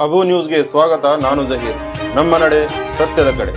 ಅಬು ನ್ಯೂಸ್ಗೆ ಸ್ವಾಗತ, ನಾನು ಜಹೀರ್. ನಮ್ಮ ನಡೆ ಸತ್ಯದ ಕಡೆ.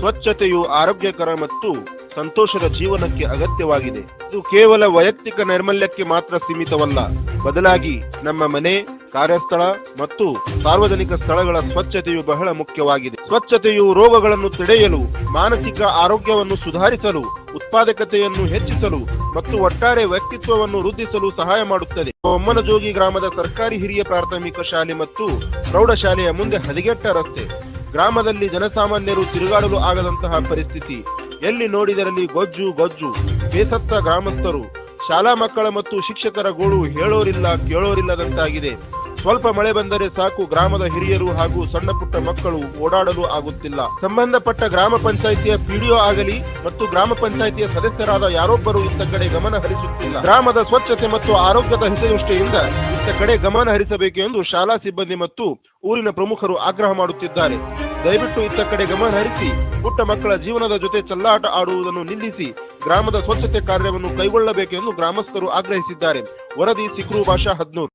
ಸ್ವಚ್ಛತೆಯು ಆರೋಗ್ಯಕರ ಮತ್ತು ಸಂತೋಷದ ಜೀವನಕ್ಕೆ ಅಗತ್ಯವಾಗಿದೆ. ಇದು ಕೇವಲ ವೈಯಕ್ತಿಕ ನೈರ್ಮಲ್ಯಕ್ಕೆ ಮಾತ್ರ ಸೀಮಿತವಲ್ಲ. ಬದಲಾಗಿ ನಮ್ಮ ಮನೆ, ಕಾರ್ಯಸ್ಥಳ ಮತ್ತು ಸಾರ್ವಜನಿಕ ಸ್ಥಳಗಳ ಸ್ವಚ್ಛತೆಯು ಬಹಳ ಮುಖ್ಯವಾಗಿದೆ. ಸ್ವಚ್ಛತೆಯು ರೋಗಗಳನ್ನು ತಡೆಯಲು, ಮಾನಸಿಕ ಆರೋಗ್ಯವನ್ನು ಸುಧಾರಿಸಲು, ಉತ್ಪಾದಕತೆಯನ್ನು ಹೆಚ್ಚಿಸಲು ಮತ್ತು ಒಟ್ಟಾರೆ ವ್ಯಕ್ತಿತ್ವವನ್ನು ವೃದ್ಧಿಸಲು ಸಹಾಯ ಮಾಡುತ್ತದೆ. ಒಮ್ಮನಜೋಗಿ ಗ್ರಾಮದ ಸರ್ಕಾರಿ ಹಿರಿಯ ಪ್ರಾಥಮಿಕ ಶಾಲೆ ಮತ್ತು ಪ್ರೌಢಶಾಲೆಯ ಮುಂದೆ ಹದಿಗೆಟ್ಟ ರಸ್ತೆ. ಗ್ರಾಮದಲ್ಲಿ ಜನಸಾಮಾನ್ಯರು ತಿರುಗಾಡಲು ಆಗದಂತಹ ಪರಿಸ್ಥಿತಿ. ಎಲ್ಲಿ ನೋಡಿದರಲ್ಲಿ ಗೊಜ್ಜು ಗೊಜ್ಜು. ಬೇಸತ್ತ ಗ್ರಾಮಸ್ಥರು. ಶಾಲಾ ಮಕ್ಕಳ ಮತ್ತು ಶಿಕ್ಷಕರ ಗೋಳು ಹೇಳೋರಿಲ್ಲ, ಕೇಳೋರಿಲ್ಲದಂತಾಗಿದೆ. ಸ್ವಲ್ಪ ಮಳೆ ಬಂದರೆ ಸಾಕು, ಗ್ರಾಮದ ಹಿರಿಯರು ಹಾಗೂ ಸಣ್ಣ ಪುಟ್ಟ ಮಕ್ಕಳು ಓಡಾಡಲು ಆಗುತ್ತಿಲ್ಲ. ಸಂಬಂಧಪಟ್ಟ ಗ್ರಾಮ ಪಂಚಾಯಿತಿಯ ಪಿಡಿಒ ಆಗಲಿ ಮತ್ತು ಗ್ರಾಮ ಪಂಚಾಯಿತಿಯ ಸದಸ್ಯರಾದ ಯಾರೊಬ್ಬರು ಇತ್ತ ಕಡೆ ಗಮನ ಹರಿಸುತ್ತಿಲ್ಲ. ಗ್ರಾಮದ ಸ್ವಚ್ಛತೆ ಮತ್ತು ಆರೋಗ್ಯದ ಹಿತದೃಷ್ಟಿಯಿಂದ ಇತ್ತ ಕಡೆ ಗಮನ ಹರಿಸಬೇಕು ಎಂದು ಶಾಲಾ ಸಿಬ್ಬಂದಿ ಮತ್ತು ಊರಿನ ಪ್ರಮುಖರು ಆಗ್ರಹ ಮಾಡುತ್ತಿದ್ದಾರೆ. ದಯವಿಟ್ಟು ಇತ್ತ ಕಡೆ ಗಮನ ಹರಿಸಿ, ಪುಟ್ಟ ಮಕ್ಕಳ ಜೀವನದ ಜೊತೆ ಚಲ್ಲಾಟ ಆಡುವುದನ್ನು ನಿಲ್ಲಿಸಿ, ಗ್ರಾಮದ ಸ್ವಚ್ಛತೆ ಕಾರ್ಯವನ್ನು ಕೈಗೊಳ್ಳಬೇಕೆಂದು ಗ್ರಾಮಸ್ಥರು ಆಗ್ರಹಿಸಿದ್ದಾರೆ. ವರದಿ ಸಿಕ್ರು ಭಾಷಾ ಹದ್ನೂರ್.